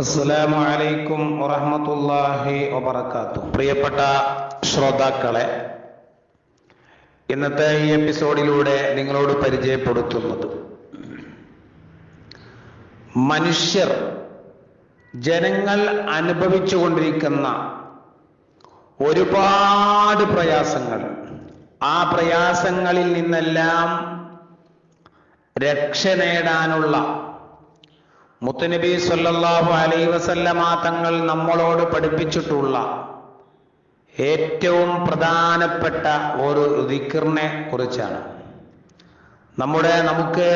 അസ്സലാമു അലൈക്കും വറഹ്മത്തുള്ളാഹി വബറകാത്തു പ്രിയപ്പെട്ട ശ്രോതാക്കളെ ഇന്നത്തെ ഈ എപ്പിസോഡിലൂടെ നിങ്ങളോട് പരിചയപ്പെടുത്തുന്നത് മനുഷ്യർ ജനങ്ങൾ അനുഭവിച്ചുകൊണ്ടിരിക്കുന്ന ഒരുപാട് പ്രയാസങ്ങൾ. ആ പ്രയാസങ്ങളിൽ നിന്നെല്ലാം രക്ഷ നേടാനുള്ള മുത്തുനബി സല്ലാഹു അലൈ വസല്ലമ തങ്ങൾ നമ്മളോട് പഠിപ്പിച്ചിട്ടുള്ള ഏറ്റവും പ്രധാനപ്പെട്ട ഒരു ദിക്കറിനെ കുറിച്ചാണ്. നമ്മുടെ നമുക്ക്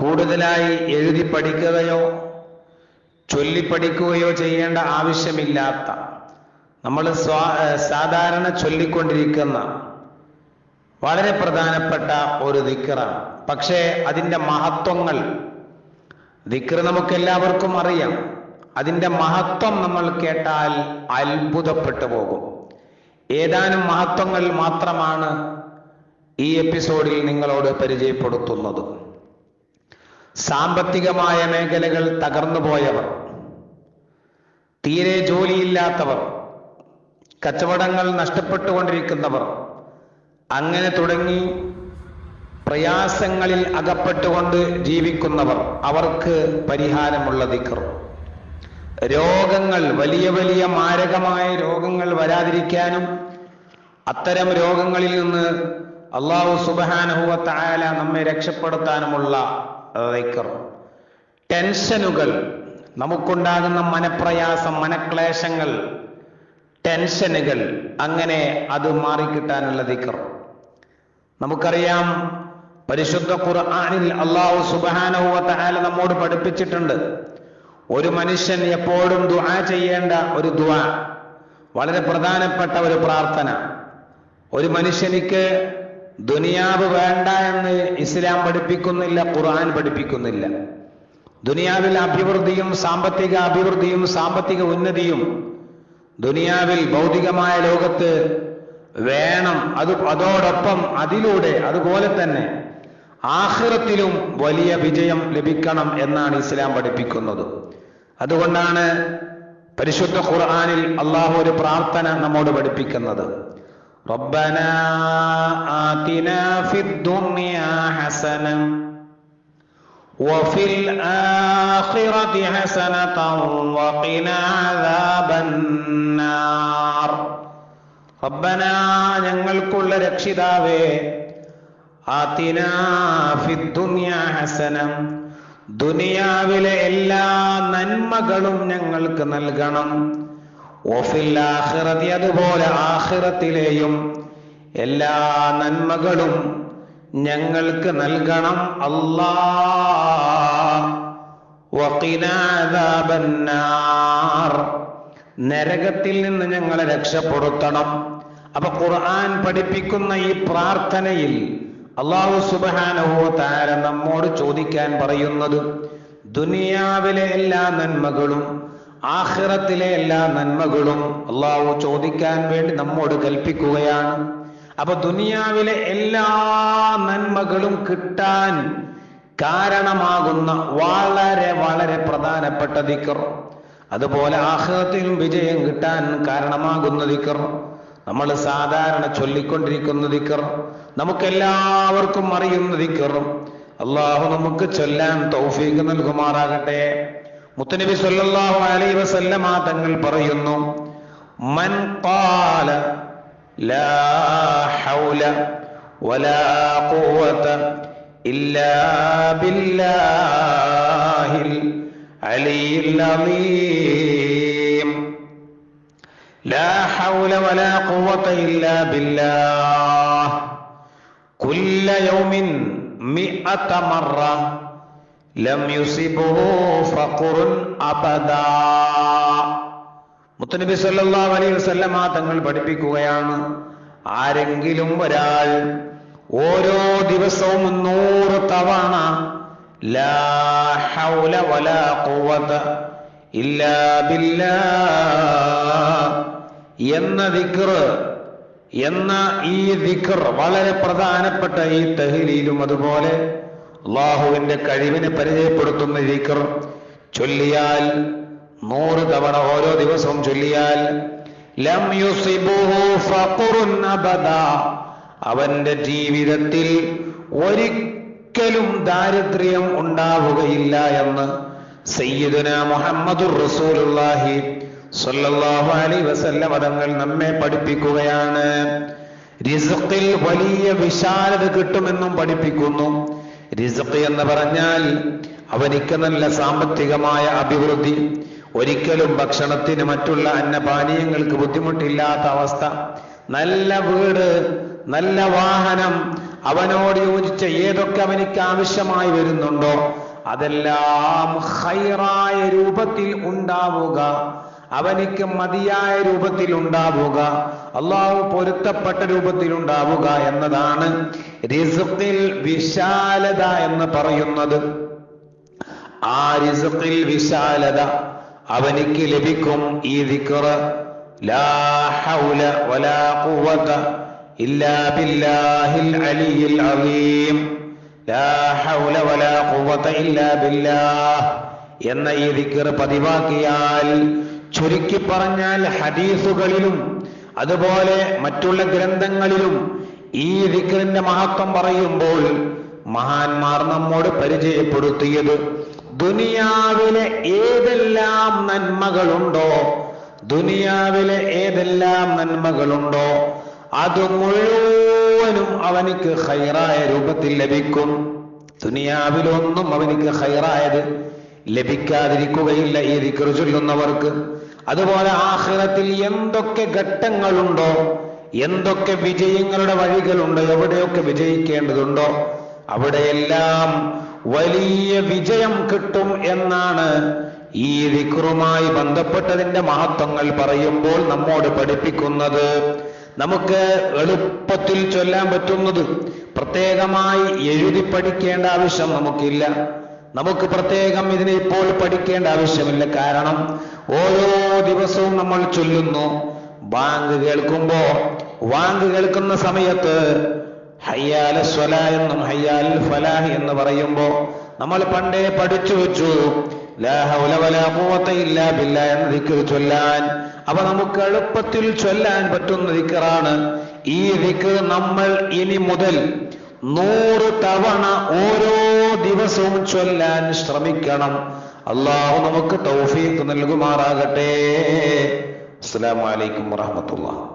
കൂടുതലായി എഴുതി പഠിക്കുകയോ ചൊല്ലി പഠിക്കുകയോ ചെയ്യേണ്ട ആവശ്യമില്ലാത്ത നമ്മൾ സാധാരണ ചൊല്ലിക്കൊണ്ടിരിക്കുന്ന വളരെ പ്രധാനപ്പെട്ട ഒരു ദിക്കറാണ് പക്ഷേ അതിന്റെ മഹത്വങ്ങൾ ദിക്ർ നമുക്ക് എല്ലാവർക്കും അറിയാം. അതിന്റെ മഹത്വം നമ്മൾ കേട്ടാൽ അത്ഭുതപ്പെട്ടു പോകും. ഏതാനും മഹത്വങ്ങൾ മാത്രമാണ് ഈ എപ്പിസോഡിൽ നിങ്ങളോട് പരിചയപ്പെടുത്തുന്നത്. സാമ്പത്തികമായ മേഖലകൾ തകർന്നു പോയവർ തീരെ ജോലിയില്ലാത്തവർ കച്ചവടങ്ങൾ നഷ്ടപ്പെട്ടുകൊണ്ടിരിക്കുന്നവർ അങ്ങനെ തുടങ്ങി പ്രയാസങ്ങളിൽ അകപ്പെട്ടുകൊണ്ട് ജീവിക്കുന്നവർ അവർക്ക് പരിഹാരമുള്ള ദിക്കർ രോഗങ്ങൾ വലിയ വലിയ മാരകമായ രോഗങ്ങൾ വരാതിരിക്കാനും അത്തരം രോഗങ്ങളിൽ നിന്ന് അള്ളാഹു സുബാനഹുവത്തായാല നമ്മെ രക്ഷപ്പെടുത്താനുമുള്ള ദിക്കർ ടെൻഷനുകൾ നമുക്കുണ്ടാകുന്ന മനപ്രയാസം മനക്ലേശങ്ങൾ ടെൻഷനുകൾ അങ്ങനെ അത് മാറിക്കിട്ടാനുള്ള ദിക്കർ നമുക്കറിയാം പരിശുദ്ധ ഖുർആനിൽ അള്ളാഹു സുബാനഹുവല നമ്മോട് പഠിപ്പിച്ചിട്ടുണ്ട്. ഒരു മനുഷ്യൻ എപ്പോഴും ദുആ ചെയ്യേണ്ട ഒരു ദുആ വളരെ പ്രധാനപ്പെട്ട ഒരു പ്രാർത്ഥന. ഒരു മനുഷ്യനിക്ക് ദുനിയാവ് വേണ്ട എന്ന് ഇസ്ലാം പഠിപ്പിക്കുന്നില്ല ഖുർആൻ പഠിപ്പിക്കുന്നില്ല. ദുനിയാവിൽ അഭിവൃദ്ധിയും സാമ്പത്തിക അഭിവൃദ്ധിയും സാമ്പത്തിക ഉന്നതിയും ദുനിയാവിൽ ഭൗതികമായ ലോകത്ത് വേണം. അത് അതോടൊപ്പം അതിലൂടെ അതുപോലെ തന്നെ ആഹ്റത്തിലും വലിയ വിജയം ലഭിക്കണം എന്നാണ് ഇസ്ലാം പഠിപ്പിക്കുന്നത് അതുകൊണ്ടാണ് പരിശുദ്ധ ഖുർആനിൽ അള്ളാഹു ഒരു പ്രാർത്ഥന നമ്മോട് പഠിപ്പിക്കുന്നത് ربنا آتنا في الدنيا حسنة وفي الآخرة حسنة وقنا عذاب النار റബ്ബന ഞങ്ങൾക്കുള്ള രക്ഷിതാവേ ആതിന ഫിദ്ദുനിയ ഹസനം. ദുനിയാവിലെ എല്ലാ നന്മകളും ഞങ്ങൾക്ക് നൽകണം. ഓഫിൽ ആഖിറതി അതുപോലെ ആഹിറത്തിലെയും എല്ലാ നന്മകളും ഞങ്ങൾക്ക് നൽകണം. അദാബന്നാർ. നരകത്തിൽ നിന്ന് ഞങ്ങളെ രക്ഷപ്പെടുത്തണം. അപ്പൊ ഖുർആൻ പഠിപ്പിക്കുന്ന ഈ പ്രാർത്ഥനയിൽ അള്ളാഹു സുബാനഹോ താര നമ്മോട് ചോദിക്കാൻ പറയുന്നത് ദുനിയാവിലെ എല്ലാ നന്മകളും ആഹ്റത്തിലെ എല്ലാ നന്മകളും അള്ളാഹു ചോദിക്കാൻ വേണ്ടി നമ്മോട് കൽപ്പിക്കുകയാണ്. അപ്പൊ ദുനിയാവിലെ എല്ലാ നന്മകളും കിട്ടാൻ കാരണമാകുന്ന വളരെ വളരെ പ്രധാനപ്പെട്ട ദിക്കർ അതുപോലെ ആഹ്റത്തിലും വിജയം കിട്ടാൻ കാരണമാകുന്ന ദിക്കർ നമ്മൾ സാധാരണ ചൊല്ലിക്കൊണ്ടിരിക്കുന്ന ദിക്കർ നമുക്കെല്ലാവർക്കും അറിയുന്ന ദിക്കറും അള്ളാഹു നമുക്ക് ചൊല്ലാൻ തൗഫീഖ് നൽകുമാറാകട്ടെ. മുത്തനബി സല്ലല്ലാഹു അലൈഹി വസല്ലമ തങ്ങൾ പറയുന്നു മൻ പാല ലാ ഹൗല വലാ ഖുവത ഇല്ലാ ബില്ലാഹിൽ അലിയിൽ അമീൻ لا حول ولا قوة إلا بالله كل يوم مئة مرة لم يصبه فقر أبدا മുത്തനബി സല്ലല്ലാഹു അലൈഹി വസല്ലമ തങ്ങൾ പഠിപ്പിക്കുകയാണ് ആരെങ്കിലും ഒരാൾ ഓരോ ദിവസവും നൂറ് തവണ لا حول ولا قوة إلا بالله എന്ന ദിക്ർ എന്ന ഈ ദിക്ർ വളരെ പ്രധാനപ്പെട്ട ഈ തഹ്ലീലും അതുപോലെ അള്ളാഹുവിന്റെ കഴിവിനെ പരിചയപ്പെടുത്തുന്ന ദിക്ർ. ചൊല്ലിയാൽ നൂറ് തവണ ഓരോ ദിവസവും ചൊല്ലിയാൽ ലം അവന്റെ ജീവിതത്തിൽ ഒരിക്കലും ദാരിദ്ര്യം ഉണ്ടാവുകയില്ല എന്ന് സയ്യിദുന മുഹമ്മദുർ റസൂലുള്ളാഹി സ്വല്ലല്ലാഹു അലൈഹി വസല്ലം പദങ്ങൾ നമ്മെ പഠിപ്പിക്കുകയാണ്. റിസ്ഖിൽ വലിയ വിശാലത കിട്ടുമെന്നും പഠിപ്പിക്കുന്നു. റിസ്ഖ് എന്ന് പറഞ്ഞാൽ അവനിക്ക് നല്ല സാമ്പത്തികമായ അഭിവൃദ്ധി ഒരിക്കലും ഭക്ഷണത്തിന് മറ്റുള്ള അന്നപാനീയങ്ങൾക്ക് ബുദ്ധിമുട്ടില്ലാത്ത അവസ്ഥ. നല്ല വീട് നല്ല വാഹനം അവനോട് യോജിച്ച ഏതൊക്കെ അവനിക്ക് ആവശ്യമായി വരുന്നുണ്ടോ അതെല്ലാം ഹൈറായ രൂപത്തിൽ ഉണ്ടാവുക. അവനിക്ക് മതിയായ രൂപത്തിൽ ഉണ്ടാവുക അള്ളാഹു പൊരുത്തപ്പെട്ട രൂപത്തിൽ ഉണ്ടാവുക എന്നതാണ് റിസുഖിൽ വിശാലത എന്ന് പറയുന്നത്. ആ റിസുഖിൽ വിശാലത അവനിക്ക് ലഭിക്കും ഈ ദിക്ർ ലാ ഹൗല വലാ ഖുവത ലാ ഹൗല വലാ ഖുവത എന്ന ഈ ദിക്കർ പതിവാക്കിയാൽ ചുരുക്കി പറഞ്ഞാൽ ഹദീസുകളിലും അതുപോലെ മറ്റുള്ള ഗ്രന്ഥങ്ങളിലും ഈ ദിക്റിന്റെ മഹത്വം പറയുമ്പോൾ മഹാന്മാർ നമ്മോട് പരിചയപ്പെടുത്തിയത് ദുനിയാവിലെ ഏതെല്ലാം നന്മകളുണ്ടോ ദുനിയാവിലെ ഏതെല്ലാം നന്മകളുണ്ടോ അത് മുഴുവനും അവനിക്ക് ഹൈറായ രൂപത്തിൽ ലഭിക്കും. ദുനിയാവിലൊന്നും അവനിക്ക് ഹൈറായത് ലഭിക്കാതിരിക്കുകയില്ല ഈ ദിക്ർ ചൊല്ലുന്നവർക്ക്. അതുപോലെ ആഹ്റത്തിൽ എന്തൊക്കെ ഘട്ടങ്ങളുണ്ടോ എന്തൊക്കെ വിജയങ്ങളുടെ വഴികളുണ്ടോ എവിടെയൊക്കെ വിജയിക്കേണ്ടതുണ്ടോ അവിടെയെല്ലാം വലിയ വിജയം കിട്ടും എന്നാണ് ഈ വിക്രുമായി ബന്ധപ്പെട്ടതിന്റെ മഹത്വങ്ങൾ പറയുമ്പോൾ നമ്മോട് പഠിപ്പിക്കുന്നത്. നമുക്ക് എളുപ്പത്തിൽ ചൊല്ലാൻ പറ്റുന്നത് പ്രത്യേകമായി എഴുതി പഠിക്കേണ്ട ആവശ്യം നമുക്കില്ല. നമുക്ക് പ്രത്യേകം ഇതിനെ ഇപ്പോൾ പഠിക്കേണ്ട ആവശ്യമില്ല. കാരണം ഓരോ ദിവസവും നമ്മൾ ചൊല്ലുന്നു. ബാങ്ക് കേൾക്കുമ്പോ വാങ്ക് കേൾക്കുന്ന സമയത്ത് ഹയ്യാല സ്വല എന്നും ഹയ്യാൽ ഫലാഹ് എന്ന് പറയുമ്പോ നമ്മൾ പണ്ടേ പഠിച്ചു വെച്ചു. ഇല്ലാ എന്ന ദിക്ർ ചൊല്ലാൻ. അപ്പൊ നമുക്ക് എളുപ്പത്തിൽ ചൊല്ലാൻ പറ്റുന്ന ദിക്കറാണ് ഈ ദിക്ർ നമ്മൾ ഇനി മുതൽ നൂറ് തവണ ഓരോ ദിവസവും ചൊല്ലാൻ ശ്രമിക്കണം. അള്ളാഹു നമുക്ക് തൗഫീഖ് നൽകുമാറാകട്ടെ. അസ്സലാമു അലൈക്കും വറഹ്മത്തുള്ളാഹി.